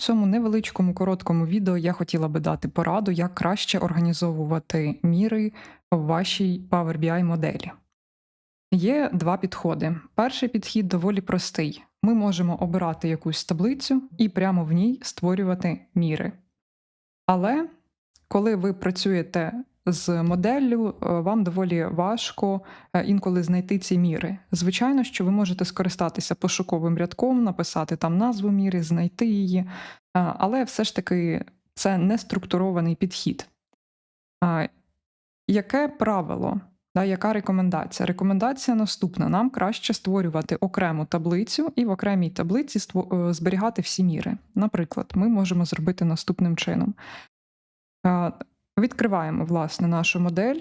цьому невеличкому короткому відео я хотіла би дати пораду, як краще організовувати міри в вашій Power BI моделі. Є два підходи. Перший підхід доволі простий. Ми можемо обирати якусь таблицю і прямо в ній створювати міри. Але коли ви працюєте з моделлю, е, вам доволі важко е, інколи знайти ці міри. Звичайно, що ви можете скористатися пошуковим рядком, написати там назву міри, знайти її, е, але все ж таки це не структурований підхід. Яке правило? Да, яка рекомендація? Рекомендація наступна: нам краще створювати окрему таблицю і в окремій таблиці зберігати всі міри. Наприклад, ми можемо зробити наступним чином. Відкриваємо власне нашу модель,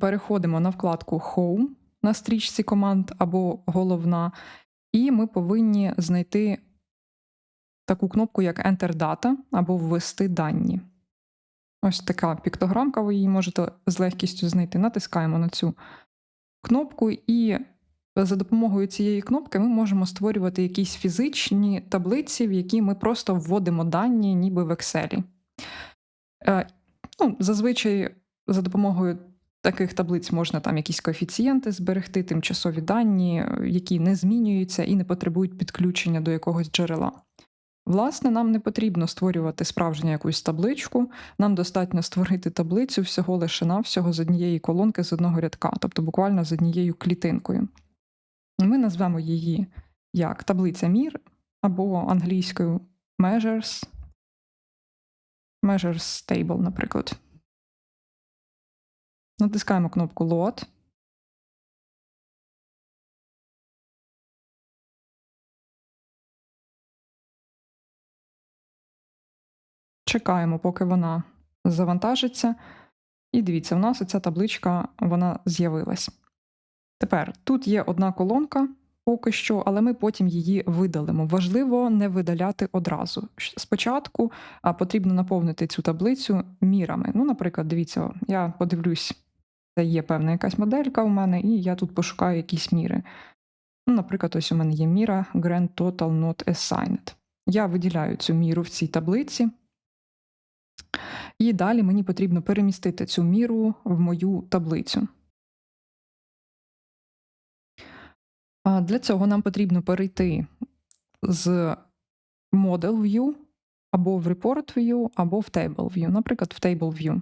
переходимо на вкладку Home на стрічці команд або головна, і ми повинні знайти таку кнопку, як Enter Data або ввести дані. Ось така піктограмка, ви її можете з легкістю знайти. Натискаємо на цю кнопку, і за допомогою цієї кнопки ми можемо створювати якісь фізичні таблиці, в які ми просто вводимо дані, ніби в Excel. Е, ну, Зазвичай за допомогою таких таблиць можна там якісь коефіцієнти зберегти, тимчасові дані, які не змінюються і не потребують підключення до якогось джерела. Власне, нам не потрібно створювати справжню якусь табличку, нам достатньо створити таблицю всього лише навсього з однієї колонки з одного рядка, тобто буквально з однією клітинкою. Ми назвемо її як таблиця мір або англійською measures, measures table, наприклад. Натискаємо кнопку Load. Чекаємо, поки вона завантажиться. І дивіться, в нас оця табличка вона з'явилась. Тепер тут є одна колонка поки що, але ми потім її видалимо. Важливо не видаляти одразу. Спочатку потрібно наповнити цю таблицю мірами. Ну, наприклад, дивіться, я подивлюсь, це є певна якась моделька у мене, і я тут пошукаю якісь міри. Ну, наприклад, ось у мене є міра Grand Total Not Assigned. Я виділяю цю міру в цій таблиці. І далі мені потрібно перемістити цю міру в мою таблицю. Для цього нам потрібно перейти з Model View або в Report View, або в Table View, наприклад, в Table View.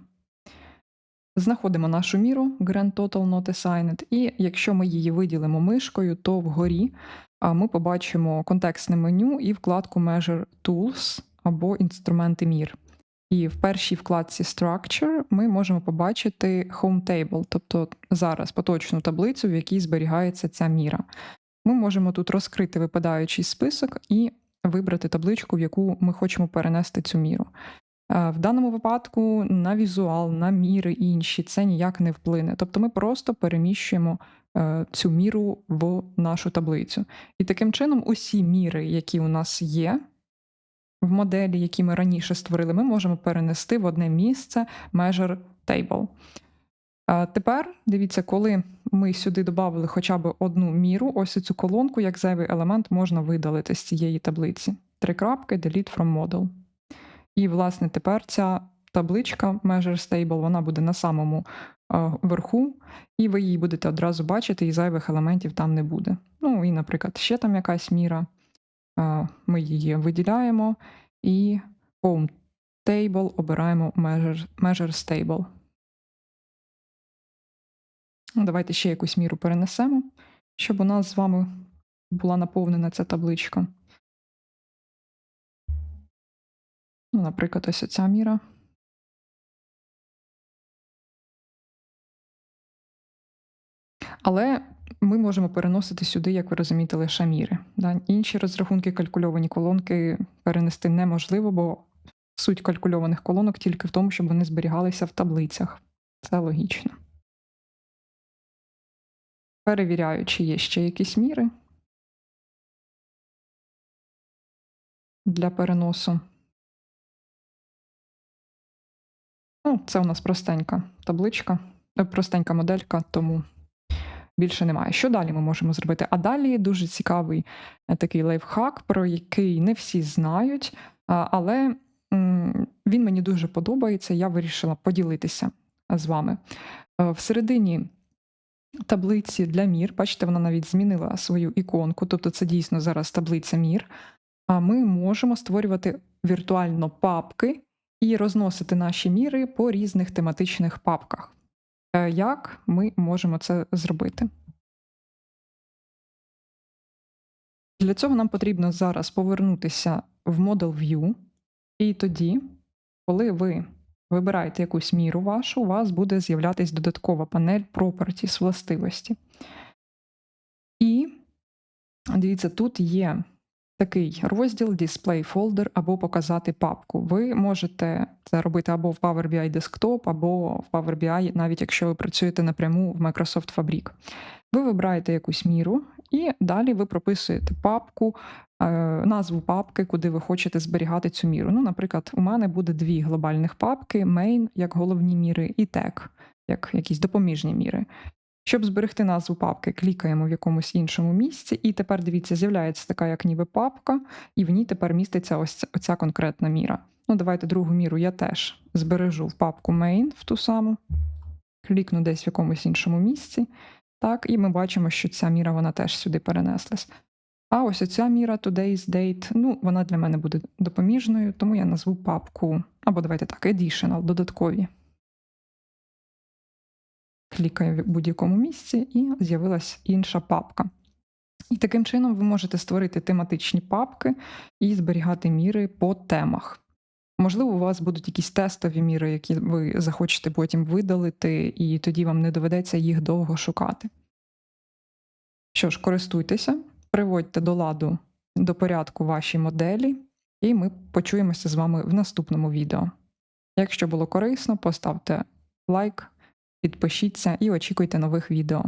Знаходимо нашу міру Grand Total Not Assigned, і якщо ми її виділимо мишкою, то вгорі ми побачимо контекстне меню і вкладку Measure Tools або інструменти мір. І в першій вкладці Structure ми можемо побачити Home Table, тобто зараз поточну таблицю, в якій зберігається ця міра. Ми можемо тут розкрити випадаючий список і вибрати табличку, в яку ми хочемо перенести цю міру. Е, В даному випадку на візуал, на міри інші це ніяк не вплине. Тобто ми просто переміщуємо е, цю міру в нашу таблицю. І таким чином усі міри, які у нас є, в моделі, які ми раніше створили, ми можемо перенести в одне місце Measure Table. Тепер дивіться, коли ми сюди додали хоча б одну міру, ось цю колонку, як зайвий елемент, можна видалити з цієї таблиці. Три крапки, delete from model. І, власне, тепер ця табличка Measure Stable, вона буде на самому верху, і ви її будете одразу бачити, і зайвих елементів там не буде. Ну і, наприклад, ще там якась міра. Ми її виділяємо і Home Table обираємо Measure, measure Stable. Ну, Давайте ще якусь міру перенесемо, щоб у нас з вами була наповнена ця табличка. Ну, наприклад, ось ця міра. Але ми можемо переносити сюди, як ви розумієте, лише міри. Да? Інші розрахунки, калькульовані колонки перенести неможливо, бо суть калькульованих колонок тільки в тому, щоб вони зберігалися в таблицях. Це логічно. Перевіряю, чи є ще якісь міри для переносу. Ну, це у нас простенька табличка, е, простенька моделька, тому більше немає. Що далі ми можемо зробити? А далі дуже цікавий е, такий лайфхак, про який не всі знають, але він мені дуже подобається. Я вирішила поділитися з вами. Е, Всередині таблиці для мір, бачите, вона навіть змінила свою іконку, тобто це дійсно зараз таблиця мір. А ми можемо створювати віртуально папки і розносити наші міри по різних тематичних папках. Е, Як ми можемо це зробити? Для цього нам потрібно зараз повернутися в Model View, і тоді, коли ви вибираєте якусь міру вашу, у вас буде з'являтись додаткова панель Properties властивості. І дивіться, тут є такий розділ Display Folder або показати папку. Ви можете це робити або в Power BI Desktop, або в Power BI, навіть якщо ви працюєте напряму в Microsoft Fabric. Ви вибираєте якусь міру, і далі ви прописуєте папку, е, назву папки, куди ви хочете зберігати цю міру. Ну, наприклад, у мене буде дві глобальних папки: Main як головні міри, і Tag як якісь допоміжні міри. Щоб зберегти назву папки, клікаємо в якомусь іншому місці, і тепер дивіться, з'являється така, як ніби папка, і в ній тепер міститься ось ця- конкретна міра. Ну, давайте другу міру я теж збережу в папку main в ту саму, клікну десь в якомусь іншому місці. Так, і ми бачимо, що ця міра вона теж сюди перенеслась. А ось оця міра today's date, ну, вона для мене буде допоміжною, тому я назву папку, або давайте так, additional, додаткові. Клікаю в будь-якому місці, і з'явилась інша папка. І таким чином ви можете створити тематичні папки і зберігати міри по темах. Можливо, у вас будуть якісь тестові міри, які ви захочете потім видалити, і тоді вам не доведеться їх довго шукати. Що ж, користуйтеся, приводьте до ладу до порядку ваші моделі, і ми почуємося з вами в наступному відео. Якщо було корисно, поставте лайк, підпишіться і очікуйте нових відео.